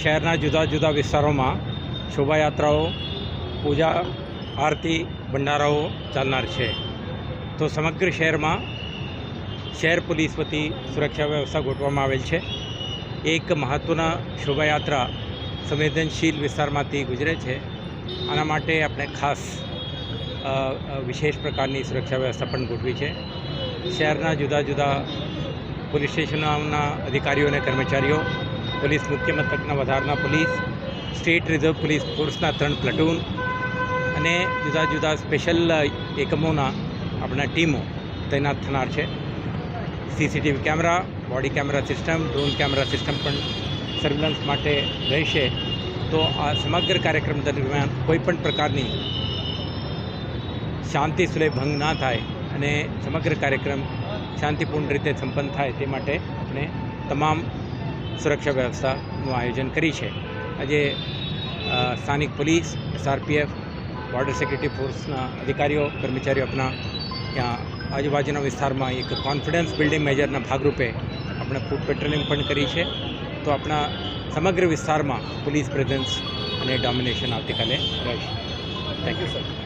શહેરના જુદા જુદા વિસ્તારોમાં શોભાયાત્રાઓ, પૂજા આરતી, ભંડારાઓ ચાલનાર છે. તો સમગ્ર શહેરમાં શહેર પોલીસ વતી સુરક્ષા વ્યવસ્થા ગોઠવવામાં આવેલ છે. એક મહત્ત્વના શોભાયાત્રા સંવેદનશીલ વિસ્તારમાંથી ગુજરે છે. આના માટે આપણે ખાસ વિશેષ પ્રકારની સુરક્ષા વ્યવસ્થા પણ ગોઠવી છે. શહેરના જુદા જુદા પોલીસ સ્ટેશનોના અધિકારીઓ અને કર્મચારીઓ પોલીસ મુખ્ય મથકના વધારના પોલીસ, સ્ટેટ રિઝર્વ પોલીસ ફોર્સના ત્રણ પ્લટૂન અને જુદા જુદા સ્પેશિયલ એકમોના આપણા ટીમો તૈનાત થનાર છે. CCTV camera, body camera system, drone camera system પણ સર્વેલન્સ માટે રહેશે. તો આ સમગ્ર કાર્યક્રમ દરમિયાન કોઈપણ પ્રકારની શાંતિ સુલેહ ભંગ ના થાય અને સમગ્ર કાર્યક્રમ શાંતિપૂર્ણ રીતે સંપન્ન થાય તે માટે આપણે તમામ સુરક્ષા વ્યવસ્થાનું આયોજન કરી છે. આજે સ્થાનિક પોલીસ, એસઆરપીએફ બોર્ડર સિક્યુરિટી ફોર્સના અધિકારીઓ, કર્મચારીઓ આપણા ત્યાં આજુબાજુના વિસ્તારમાં એક કોન્ફિડન્સ બિલ્ડિંગ મેજરના ભાગરૂપે આપણે ફૂડ પેટ્રોલિંગ પણ કરી છે. તો આપણા સમગ્ર વિસ્તારમાં પોલીસ પ્રેઝન્સ અને ડોમિનેશન આવતીકાલે રહેશે. Thank you sir